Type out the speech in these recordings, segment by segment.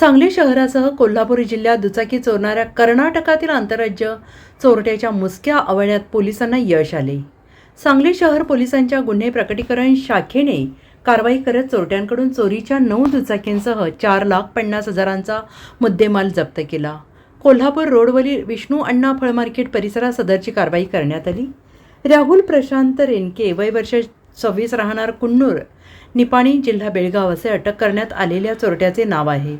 सांगली शहरासह कोल्हापूर जिल्ह्यात दुचाकी चोरणाऱ्या कर्नाटकातील आंतरराज्य चोरट्याच्या मुसक्या आवळ्यात पोलिसांना यश आले. सांगली शहर पोलिसांच्या गुन्हे प्रकटीकरण शाखेने कारवाई करत चोरट्यांकडून चोरीच्या नऊ दुचाकींसह चार लाख पन्नास हजारांचा मुद्देमाल जप्त केला. कोल्हापूर रोडवरील विष्णू अण्णा फळ मार्केट परिसरात सदरची कारवाई करण्यात आली. राहुल प्रशांत रेनके वय वर्ष सव्वीस राहणार कुन्नूर निपाणी जिल्हा बेळगाव असे अटक करण्यात आलेल्या चोरट्याचे नाव आहे.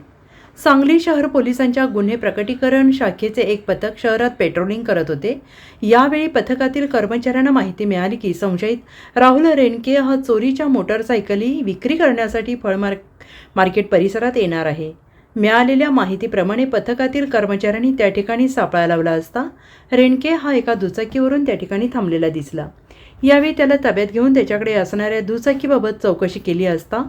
सांगली शहर पोलिसांच्या गुन्हे प्रकटीकरण शाखेचे एक पथक शहरात पेट्रोलिंग करत होते. यावेळी पथकातील कर्मचाऱ्यांना माहिती मिळाली की संशयित राहुल रेणके हा चोरीच्या मोटारसायकली विक्री करण्यासाठी फळमार मार्केट परिसरात येणार आहे. मिळालेल्या माहितीप्रमाणे पथकातील कर्मचाऱ्यांनी त्या ठिकाणी सापळा लावला असता रेणके हा एका दुचाकीवरून त्या ठिकाणी थांबलेला दिसला. यावेळी त्याला ताब्यात घेऊन त्याच्याकडे असणाऱ्या दुचाकीबाबत चौकशी केली असता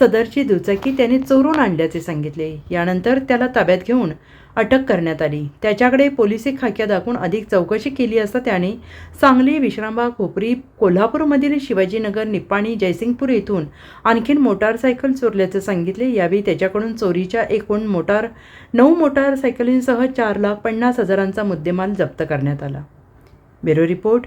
सदरची दुचाकी त्याने चोरून आणल्याचे सांगितले. यानंतर त्याला ताब्यात घेऊन अटक करण्यात आली. त्याच्याकडे पोलिसी खाक्या दाखवून अधिक चौकशी केली असता त्याने सांगली विश्रामबाग खोपरी कोल्हापूरमधील शिवाजीनगर निप्पाणी जयसिंगपूर येथून आणखीन मोटारसायकल चोरल्याचे सांगितले. यावेळी त्याच्याकडून चोरीच्या एकूण मोटार नऊ मोटारसायकलींसह चार लाख पन्नास हजारांचा मुद्देमाल जप्त करण्यात आला. Bureau report